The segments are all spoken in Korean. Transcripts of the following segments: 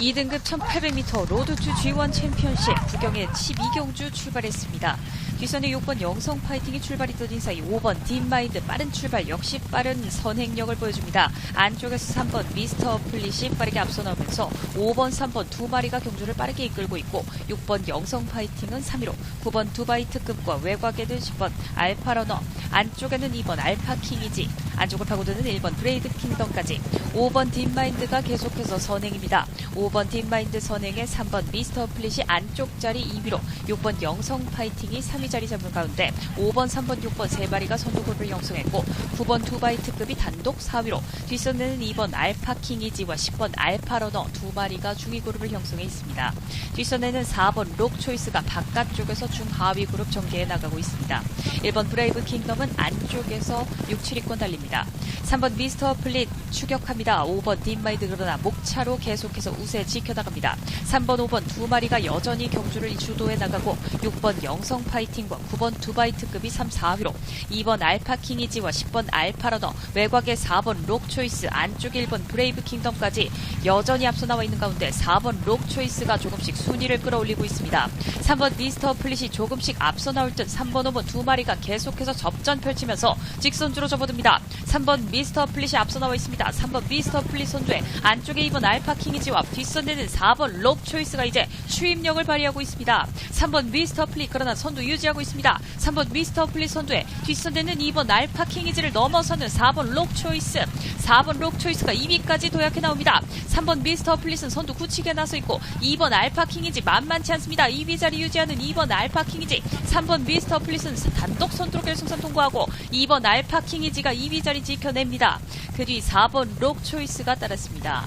2등급 1800m 로드투 G1 챔피언십 구경의 12경주 출발했습니다. 뒷선의 6번 영성 파이팅이 출발이 떠진 사이 5번 딥마인드 빠른 출발 역시 빠른 선행력을 보여줍니다. 안쪽에서 3번 미스터 플릿이 빠르게 앞서 나오면서 5번, 3번 두 마리가 경주를 빠르게 이끌고 있고 6번 영성 파이팅은 3위로 9번 두바이 특급과 외곽에는 10번 알파러너 안쪽에는 2번 알파킹이지 안쪽을 파고드는 1번 브레이드 킹덤까지 5번 딥마인드가 계속해서 선행입니다. 5번 딥마인드 선행에 3번 미스터 플릿이 안쪽 자리 2위로 6번 영성 파이팅이 3위 자리 잡은 가운데 5번, 3번, 6번 세 마리가 선두골을 형성했고 9번 두바이 특급이 단독 4위로 뒷선에는 2번 알파킹이지와 10번 알파러너 두 마리가 중위 그룹을 형성해 있습니다. 뒷선에는 4번 록초이스가 바깥쪽에서 중하위 그룹 전개해 나가고 있습니다. 1번 브레이브 킹덤은 안쪽에서 6, 7위권 달립니다. 3번 미스터 플릿 추격합니다. 5번 딥마이드 그러나 목차로 계속해서 우세 지켜나갑니다. 3번, 5번 두 마리가 여전히 경주를 주도해 나가고 6번 영성 파이팅 과 9번 두바이 특급이 3, 4위로 2번 알파킹이지와 10번 알파러너 외곽에 4번 록초이스 안쪽에 1번 브레이브 킹덤까지 여전히 앞서 나와 있는 가운데 4번 록초이스가 조금씩 순위를 끌어올리고 있습니다. 3번 미스터 플릿이 조금씩 앞서 나올 듯 3번, 5번 두 마리가 계속해서 접전 펼치면서 직선주로 접어듭니다. 3번 미스터 플릿이 앞서 나와 있습니다. 3번 미스터 플릿 선두에 안쪽에 2번 알파킹이지와 뒷선에는 4번 록초이스가 이제 추임력을 발휘하고 있습니다. 3번 미스터 플릿 그러나 선두 유지 하고 있습니다. 3번 미스터 플릿 선두에 뒷선에는 2번 알파 킹이지를 넘어서는 4번 록 초이스 4번 록 초이스가 2위까지 도약해 나옵니다. 3번 미스터 플릿은 선두 굳히게 나서 있고 2번 알파 킹이지 만만치 않습니다. 2위 자리 유지하는 2번 알파 킹이지 3번 미스터 플릿은 단독 선두로 결승선 통과하고 2번 알파 킹이지가 2위 자리 지켜냅니다. 그 뒤 4번 록 초이스가 따랐습니다.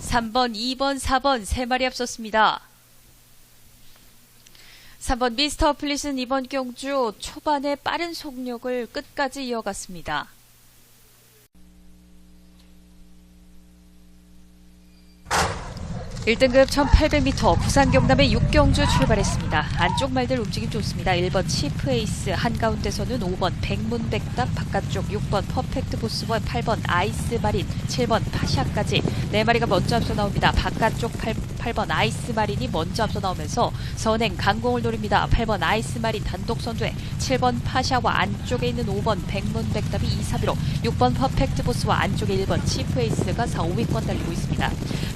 3번, 2번, 4번 세 마리 앞섰습니다. 3번 미스터 플릿은 이번 경주 초반에 빠른 속력을 끝까지 이어갔습니다. 1등급 1800m 부산 경남의 6경주 출발했습니다. 안쪽 말들 움직임 좋습니다. 1번 치프에이스 한가운데서는 5번 백문백답 바깥쪽 6번 퍼펙트 보스와 8번 아이스 마린 7번 파샤까지 4마리가 먼저 앞서 나옵니다. 바깥쪽 8, 8번 아이스 마린이 먼저 앞서 나오면서 선행 강공을 노립니다. 8번 아이스 마린 단독 선두에 7번 파샤와 안쪽에 있는 5번 백문백답이 2, 3위로 6번 퍼펙트 보스와 안쪽에 1번 치프에이스가 4, 5위권 달리고 있습니다.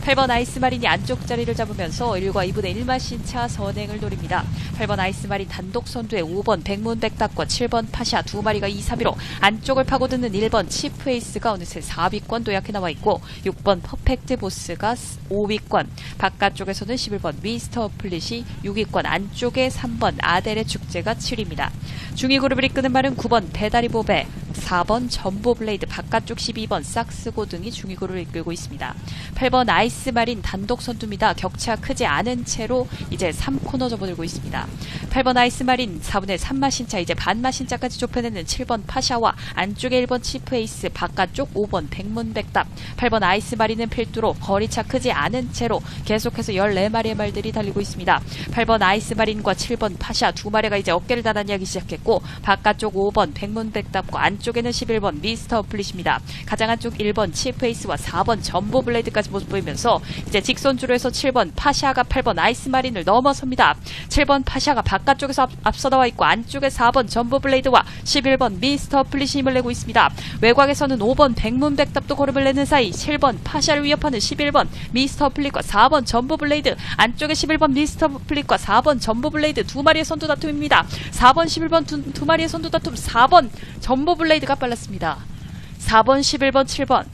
8번 아이스 마린이 안쪽 자리를 잡으면서 1과 2분의 1마신 차 선행을 노립니다. 8번 아이스 마린 단독 선두에 5번 백문백답과 7번 파샤 두 마리가 2, 3위로 안쪽을 파고드는 1번 치프에이스가 어느새 4위권 도약해 나와 있고 6번 퍼펙트 보스가 5위권 바깥쪽에서는 11번 미스터 플릿이 6위권 안쪽에 3번 아델의 축제가 7위입니다. 중위 그룹을 이끄는 말은 9번 배다리 보배 4번 전보 블레이드 바깥쪽 12번 삭스고 등이 중위구를 이끌고 있습니다. 8번 아이스 마린 단독 선두입니다. 격차 크지 않은 채로 이제 3코너 접어들고 있습니다. 8번 아이스 마린 4분의 3마신차 이제 반마신차까지 좁혀내는 7번 파샤와 안쪽에 1번 치프에이스 바깥쪽 5번 백문백답 8번 아이스 마린은 필두로 거리차 크지 않은 채로 계속해서 14마리의 말들이 달리고 있습니다. 8번 아이스 마린과 7번 파샤 두 마리가 이제 어깨를 나란히 하기 시작했고 바깥쪽 5번 백문백답과 안쪽 에는 11번 미스터 플릿입니다. 가장 안쪽 1번 치프에이스와 4번 전보 블레이드까지 모습 보이면서 이제 직선주로 해서 7번 파샤가 8번 아이스 마린을 넘어섭니다. 7번 파샤가 바깥쪽에서 앞, 앞서 나와 있고 안쪽에 4번 전보 블레이드와 11번 미스터 플릿이 힘을 내고 있습니다. 외곽에서는 5번 백문백답도 걸음을 내는 사이 7번 파샤를 위협하는 11번 미스터 플릿과 4번 전보 블레이드 안쪽에 11번 미스터 플릿과 4번 전보 블레이드 두 마리의 선두 다툼입니다. 4번 11번 두, 두 마리의 선두 다툼 4번 전보 블레이드 가 빨랐습니다. 4번 11번 7번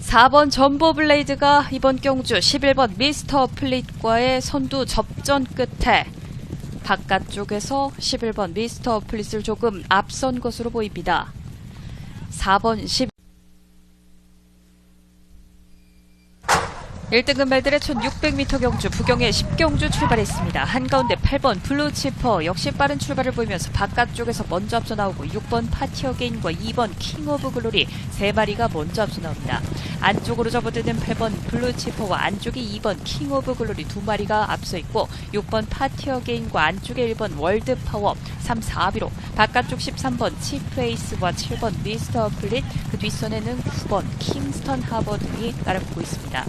4번 전보 블레이드가 이번 경주 11번 미스터 플릿과의 선두 접전 끝에 바깥쪽에서 11번 미스터 플릿을 조금 앞선 것으로 보입니다. 4번 10 1등급 말들의 1600m 경주 부경의 10경주 출발했습니다. 한가운데 8번 블루치퍼 역시 빠른 출발을 보이면서 바깥쪽에서 먼저 앞서 나오고 6번 파티어 게인과 2번 킹 오브 글로리 세 마리가 먼저 앞서 나옵니다. 안쪽으로 접어드는 8번 블루치퍼와 안쪽에 2번 킹 오브 글로리 두 마리가 앞서 있고 6번 파티어 게인과 안쪽에 1번 월드 파워 3, 4위로 바깥쪽 13번 치프에이스와 7번 미스터 플릿 그 뒷선에는 9번 킹스턴 하버 등이 따라붙고 있습니다.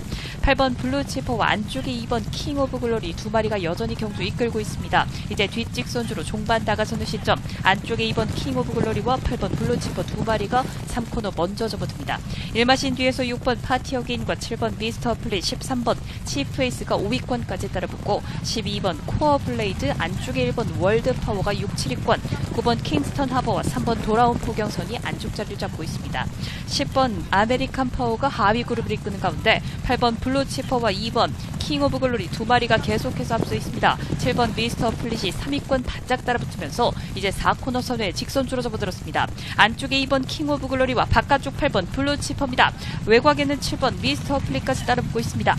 8번 블루치퍼와 안쪽에 2번 킹 오브 글로리 두 마리가 여전히 경주 이끌고 있습니다. 이제 뒷직선주로 종반 다가서는 시점 안쪽에 2번 킹 오브 글로리와 8번 블루치퍼 두 마리가 3코너 먼저 접어듭니다. 1마신 뒤에서 6번 파티어 게인과 7번 미스터 플릿 13번 치프에이스가 5위권까지 따라붙고 12번 코어 블레이드 안쪽에 1번 월드 파워가 6, 7위권 9번 킹스턴 하버와 3번 돌아온 포경선이 안쪽 자리를 잡고 있습니다. 10번 아메리칸 파워가 하위 그룹을 이끄는 가운데 8번 블루치퍼와 2번 킹 오브 글로리 두 마리가 계속해서 앞서 있습니다. 7번 미스터 플릿이 3위권 바짝 따라붙으면서 이제 4코너 선에 직선주로 접어들었습니다. 안쪽에 2번 킹 오브 글로리와 바깥쪽 8번 블루치퍼입니다. 외곽에는 7번 미스터 플릿까지 따라붙고 있습니다.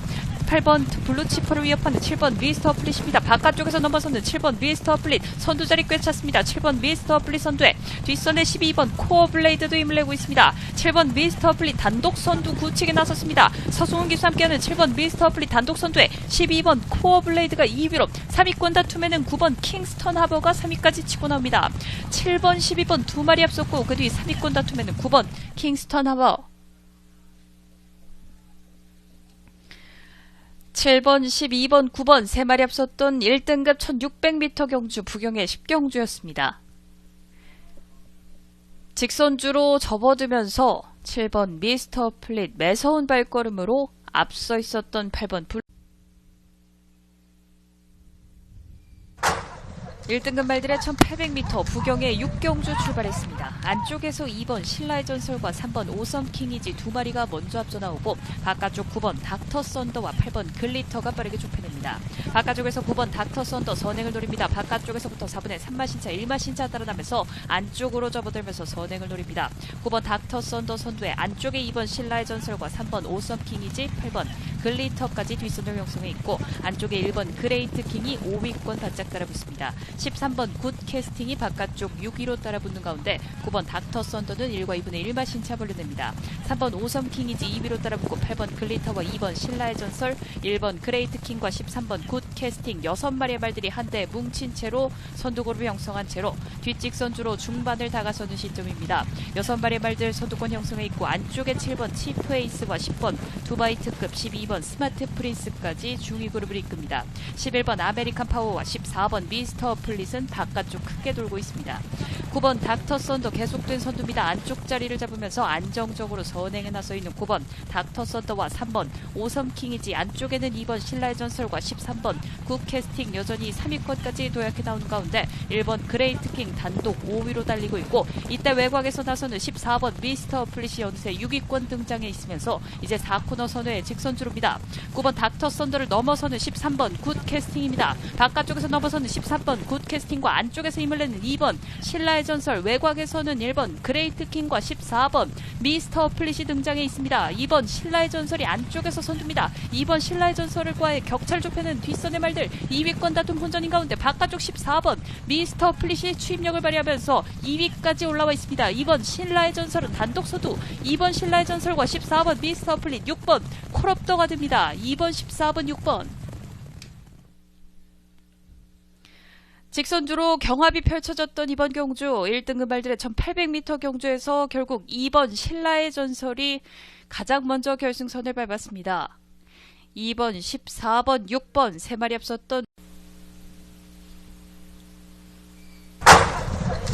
8번 블루치퍼를 위협하는 7번 미스터 플릿입니다. 바깥쪽에서 넘어서는 7번 미스터 플릿 선두 자리 꿰찼습니다. 7번 미스터 플릿 선두에 뒷선에 12번 코어 블레이드도 힘을 내고 있습니다. 7번 미스터 플릿 단독 선두 구치게 나섰습니다. 서승훈 기수 함께하는 7번 미스터 플릿 단독 선두에 12번 코어 블레이드가 2위로 3위권 다툼에는 9번 킹스턴 하버가 3위까지 치고 나옵니다. 7번 12번 두 마리 앞섰고 그 뒤 3위권 다툼에는 9번 킹스턴 하버 7번, 12번, 9번 세 마리 앞섰던 1등급 1600m 경주 부경의 10경주였습니다. 직선주로 접어들면서 7번 미스터 플릿 매서운 발걸음으로 앞서 있었던 8번 1등급 말들의 1800m 부경의 6경주 출발했습니다. 안쪽에서 2번 신라의 전설과 3번 오섬 킹이지 두 마리가 먼저 앞서 나오고 바깥쪽 9번 닥터 썬더와 8번 글리터가 빠르게 좁혀냅니다. 바깥쪽에서 9번 닥터 썬더 선행을 노립니다. 바깥쪽에서부터 4분의 3마신차 1마신차 따라나면서 안쪽으로 접어들면서 선행을 노립니다. 9번 닥터 썬더 선두에 안쪽에 2번 신라의 전설과 3번 오섬 킹이지 8번 글리터까지 뒷선을 형성해 있고 안쪽에 1번 그레이트 킹이 5위권 바짝 따라붙습니다. 13번 굿 캐스팅이 바깥쪽 6위로 따라붙는 가운데 9번 닥터 썬더는 1과 2분의 1마 신 차 벌려냅니다. 3번 오섬 킹이지 2위로 따라붙고 8번 글리터와 2번 신라의 전설 1번 그레이트 킹과 13번 굿 캐스팅 6마리의 말들이 한데 뭉친 채로 선두그룹을 형성한 채로 뒷직선주로 중반을 다가서는 시점입니다. 6마리의 말들 선두권 형성해 있고 안쪽에 7번 치프에이스와 10번 두바이 특급 12번 스마트 프린스까지 중위 그룹을 이끕니다. 11번 아메리칸 파워와 14번 미스터 플릿은 바깥쪽 크게 돌고 있습니다. 9번 닥터 썬더 계속된 선두입니다. 안쪽 자리를 잡으면서 안정적으로 선행에 나서 있는 9번 닥터 썬더와 3번 오섬 킹이지 안쪽에는 2번 신라의 전설과 13번 굿 캐스팅 여전히 3위권까지 도약해 나오는 가운데 1번 그레이트 킹 단독 5위로 달리고 있고 이때 외곽에서 나서는 14번 미스터 플릿이 어느새 6위권 등장해 있으면서 이제 4코너 선회에 직선주로 입니다. 9번 닥터 썬더를 넘어서는 13번 굿 캐스팅입니다. 바깥쪽에서 넘어서는 13번 굿 캐스팅과 안쪽에서 힘을 내는 2번 신라의 전설 외곽에서는 1번 그레이트 킹과 14번 미스터 플릿이 등장해 있습니다. 2번 신라의 전설이 안쪽에서 선두입니다. 2번 신라의 전설과의 격차를 좁히는 뒷선의 말들 2위권 다툼 혼전인 가운데 바깥쪽 14번 미스터 플릿이 추임력을 발휘하면서 2위까지 올라와 있습니다. 2번 신라의 전설은 단독 서두 2번 신라의 전설과 14번 미스터 플릿 6번 콜업더가 됩니다. 2번 14번 6번 직선주로 경합이 펼쳐졌던 이번 경주 1등급 말들의 1800m 경주에서 결국 2번 신라의 전설이 가장 먼저 결승선을 밟았습니다. 2번, 14번, 6번 세 마리 앞섰던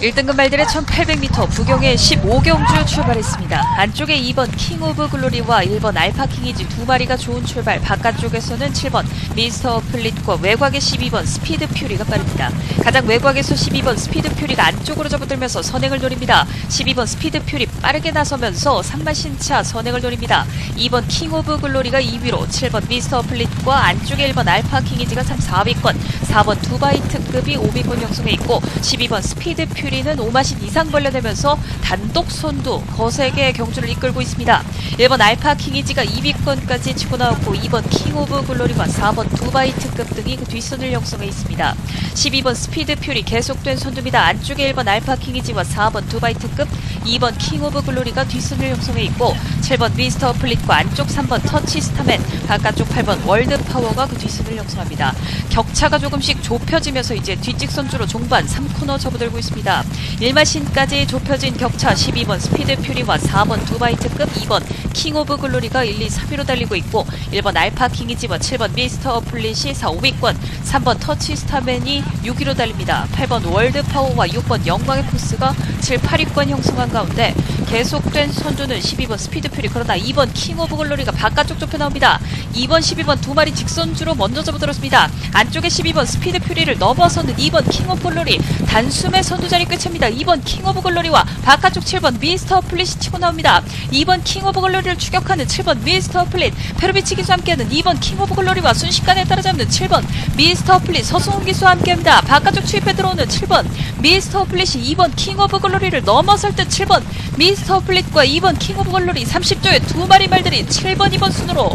1등급 말들의 1800m 부경의 15경주 출발했습니다. 안쪽에 2번 킹 오브 글로리와 1번 알파 킹이지 두 마리가 좋은 출발. 바깥쪽에서는 7번 미스터 플릿과 외곽의 12번 스피드 퓨리가 빠릅니다. 가장 외곽에서 12번 스피드 퓨리가 안쪽으로 접어들면서 선행을 노립니다. 12번 스피드 퓨리 빠르게 나서면서 3마신차 선행을 노립니다. 2번 킹 오브 글로리가 2위로 7번 미스터 플릿과 안쪽에 1번 알파 킹이지가 3, 4위권 4번 두바이 특급이 5위권 형성해 있고 12번 스피드 퓨리 1위는 오마신 이상 벌려내면서 단독 선두 거세게 경주를 이끌고 있습니다. 1번 알파 킹이지가 2위권까지 치고 나왔고 2번 킹 오브 글로리와 4번 두바이 특급 등이 그 뒷선을 형성해 있습니다. 12번 스피드 퓨리 계속된 선두입니다. 안쪽에 1번 알파 킹이지와 4번 두바이 특급, 2번 킹 오브 글로리가 뒷선을 형성해 있고 7번 미스터 플릿과 안쪽 3번 터치 스타맨, 바깥쪽 8번 월드 파워가 그 뒷선을 형성합니다. 격차가 조금씩 좁혀지면서 이제 뒷직선주로 종반 3코너 접어들고 있습니다. 1마신까지 좁혀진 격차 12번 스피드 퓨리와 4번 두바이 특급, 2번 킹 오브 글로리가 1, 2, 3위로 달리고 있고 1번 알파 킹이지와 7번 미스터 플릿이 4, 5위권, 3번 터치 스타맨이 6위로 달립니다. 8번 월드 파워와 6번 영광의 포스가 7, 8위권 형성한 가운데 계속된 선두는 12번 스피드 퓨리 그러나 2번 킹 오브 글로리가 바깥쪽 좁혀 나옵니다. 2번 12번 두 마리 직선주로 먼저 접어들었습니다. 안쪽에 12번 스피드 퓨리를 넘어서는 2번 킹 오브 글로리 단숨에 선두 자리 꿰찹니다. 2번 킹 오브 글로리와 바깥쪽 7번 미스터 플릿이 치고 나옵니다. 2번 킹 오브 글로리를 추격하는 7번 미스터 플릿 페르비치 기수와 함께하는 2번 킹 오브 글로리와 순식간에 따라잡는 7번 미스터 플릿 서승훈 기수와 함께합니다. 바깥쪽 추입해 들어오는 7번 미스터 플릿이 2번 킹 오브 글로리를 넘어설 때 7번 미스터 플릿과 2번 킹 오브 글로리 30조의 두 마리 말들이 7번 2번 순으로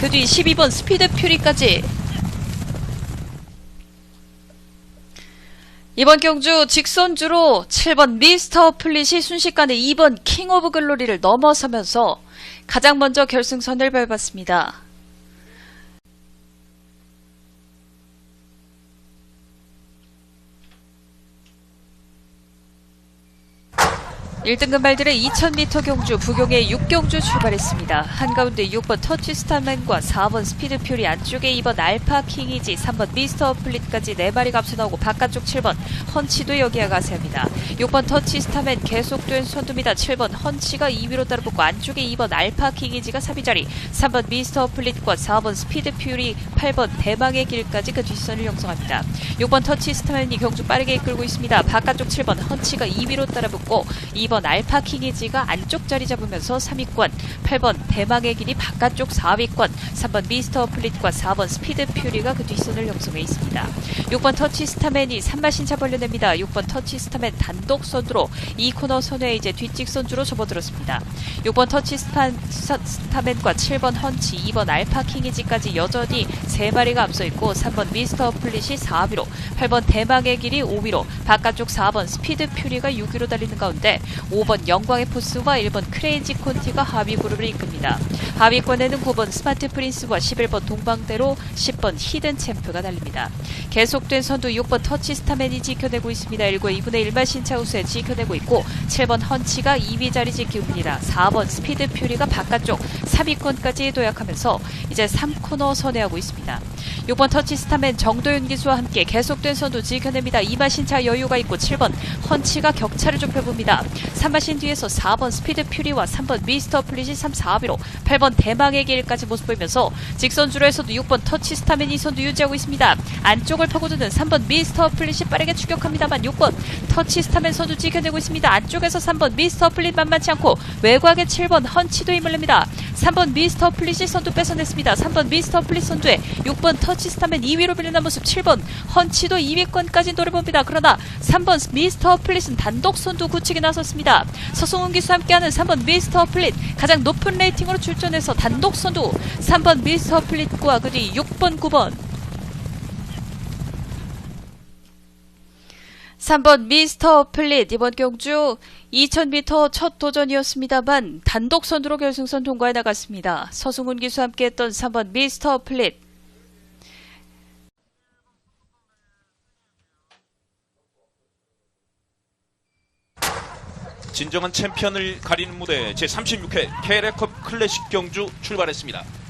그 뒤 12번 스피드 퓨리까지 이번 경주 직선주로 7번 미스터 플릿이 순식간에 2번 킹 오브 글로리를 넘어서면서 가장 먼저 결승선을 밟았습니다. 1등급 말들의 2000m 경주 부경의 6경주 출발했습니다. 한가운데 6번 터치스타맨과 4번 스피드 퓨리 안쪽에 2번 알파 킹이지 3번 미스터 플릿까지 4마리가 앞서 나오고 바깥쪽 7번 헌치도 여기와 가세합니다. 6번 터치스타맨 계속된 선두입니다. 7번 헌치가 2위로 따라붙고 안쪽에 2번 알파 킹이지가 3위 자리 3번 미스터 플릿과 4번 스피드 퓨리 8번 대망의 길까지 그 뒷선을 형성합니다. 6번 터치스타맨이 경주 빠르게 이끌고 있습니다. 바깥쪽 7번 헌치가 2위로 따라붙고 2번 2번 알파 킹이지가 안쪽 자리 잡으면서 3위권, 8번 대망의 길이 바깥쪽 4위권, 3번 미스터 플릿과 4번 스피드 퓨리가 그 뒷선을 형성해 있습니다. 6번 터치 스타맨이 3마신 차 벌려냅니다. 6번 터치 스타맨 단독 선두로 2코너 선에 이제 뒷직 선주로 접어들었습니다. 6번 터치 스타, 스타맨과 7번 헌치, 2번 알파 킹이지까지 여전히 3마리가 앞서 있고 3번 미스터 플릿이 4위로, 8번 대망의 길이 5위로, 바깥쪽 4번 스피드 퓨리가 6위로 달리는 가운데 5번 영광의 포스와 1번 크레이지 콘티가 하위 그룹을 이끕니다. 하위권에는 9번 스마트 프린스와 11번 동방대로 10번 히든 챔프가 달립니다. 계속된 선두 6번 터치 스타맨이 지켜내고 있습니다. 1구 2분의 1만 신차 우세 지켜내고 있고 7번 헌치가 2위 자리 지키고입니다. 4번 스피드 퓨리가 바깥쪽 3위권까지 도약하면서 이제 3코너 선회하고 있습니다. 6번 터치 스타맨 정도윤 기수와 함께 계속된 선두 지켜냅니다. 2만 신차 여유가 있고 7번 헌치가 격차를 좁혀봅니다. 3마신 뒤에서 4번 스피드 퓨리와 3번 미스터 플리시 3, 4위로 8번 대망의 길까지 모습 보이면서 직선주로에서도 6번 터치 스타맨이 선두 유지하고 있습니다. 안쪽을 파고드는 3번 미스터 플릿이 빠르게 추격합니다만 6번 터치 스타맨 선두 지켜내고 있습니다. 안쪽에서 3번 미스터 플릿 만만치 않고 외곽에 7번 헌치도 힘을 냅니다. 3번 미스터 플릿이 선두 뺏어냈습니다. 3번 미스터 플릿 선두에 6번 터치 스타맨 2위로 밀려난 모습 7번 헌치도 2위권까지 노려봅니다. 그러나 3번 미스터 플릿은 단독 선두 굳히기 나섰습니다. 서승훈 기수 함께하는 3번 미스터 플릿 가장 높은 레이팅으로 출전해서 단독 선두 3번 미스터 플릿과 그뒤 6번 9번 3번 미스터 플릿 이번 경주 2000m 첫 도전이었습니다만 단독 선두로 결승선 통과해 나갔습니다. 서승훈 기수 함께했던 3번 미스터 플릿 진정한 챔피언을 가리는 무대 제36회 KL컵 클래식 경주 출발했습니다.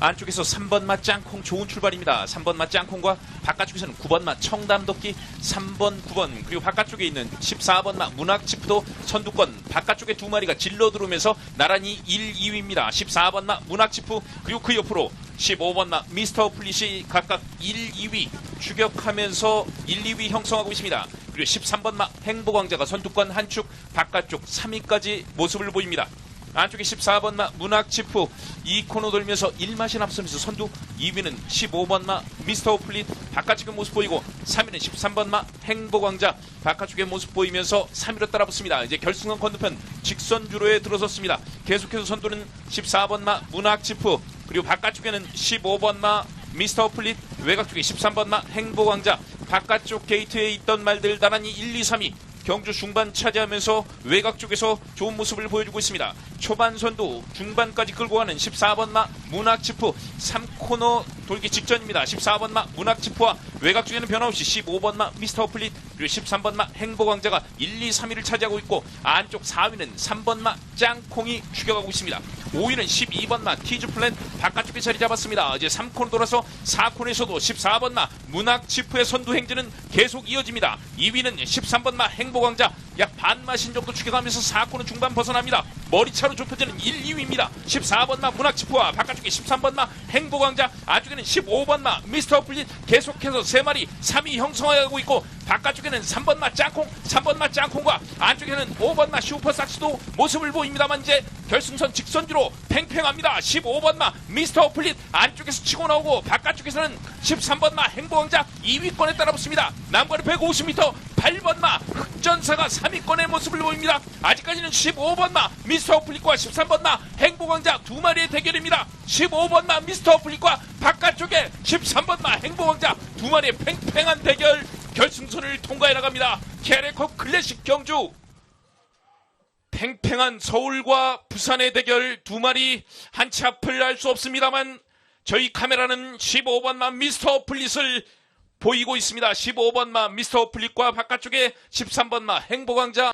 안쪽에서 3번 맛 짱콩 좋은 출발입니다. 3번 맛 짱콩과 바깥쪽에서는 9번 맛 청담덕기 3번 9번 그리고 바깥쪽에 있는 14번 맛 문학치프도 선두권 바깥쪽에 두 마리가 질러 들어오면서 나란히 1, 2위입니다. 14번 맛 문학치프 그리고 그 옆으로 15번 맛 미스터 플릿이 각각 1, 2위 추격하면서 1, 2위 형성하고 있습니다. 그리고 13번 맛 행복왕자가 선두권 한 축 바깥쪽 3위까지 모습을 보입니다. 안쪽에 14번 마 문학지프. 이 코너 돌면서 1마신 앞서면서 선두 2위는 15번 마 미스터 오플릿. 바깥쪽의 모습 보이고 3위는 13번 마 행복왕자. 바깥쪽의 모습 보이면서 3위로 따라붙습니다. 이제 결승선 건너편 직선 주로에 들어섰습니다. 계속해서 선두는 14번 마 문학지프. 그리고 바깥쪽에는 15번 마 미스터 오플릿. 외곽 쪽에 13번 마 행복왕자. 바깥쪽 게이트에 있던 말들 나란히 1, 2, 3위 경주 중반 차지하면서 외곽 쪽에서 좋은 모습을 보여주고 있습니다. 초반 선두 중반까지 끌고 가는 14번 마 문학지프 3코너 돌기 직전입니다. 14번 마 문학지프와 외곽 쪽에는 변화없이 15번 마 미스터 플릿 그리고 13번마 행복왕자가 1, 2, 3위를 차지하고 있고 안쪽 4위는 3번마 짱콩이 추격하고 있습니다. 5위는 12번마 티즈플랜 바깥쪽에 자리 잡았습니다. 이제 3코너 돌아서 4코너에서도 14번마 문학지프의 선두 행진은 계속 이어집니다. 2위는 13번마 행복왕자 약 반마신 정도 추격하면서 4코너 중반 벗어납니다. 머리차로 좁혀지는 1, 2위입니다. 14번마 문학지프와 바깥쪽에 13번마 행복왕자 안쪽에는 15번마 미스터 플릿 계속해서 3마리 3위 형성하고 있고 바깥쪽에는 3번마 짱콩 3번마 짱콩과 안쪽에는 5번마 슈퍼삭스도 모습을 보입니다만 이제 결승선 직선주로 팽팽합니다. 15번마 미스터 플릿 안쪽에서 치고 나오고 바깥쪽에서는 13번마 행복왕자 2위권에 따라붙습니다. 남과는 150m 8번마 흑전사가 3위권의 모습을 보입니다. 아직까지는 15번마 미스터 플릿과 13번마 행복왕자 두 마리의 대결입니다. 15번마 미스터 플릿과 바깥쪽에 13번마 행복왕자 두 마리의 팽팽한 대결 결승선을 통과해 나갑니다. 캐레컵 클래식 경주 팽팽한 서울과 부산의 대결 두 마리 한치 앞을 알 수 없습니다만 저희 카메라는 15번만 미스터 플릿을 보이고 있습니다. 15번만 미스터 플릿과 바깥쪽에 13번만 행복왕자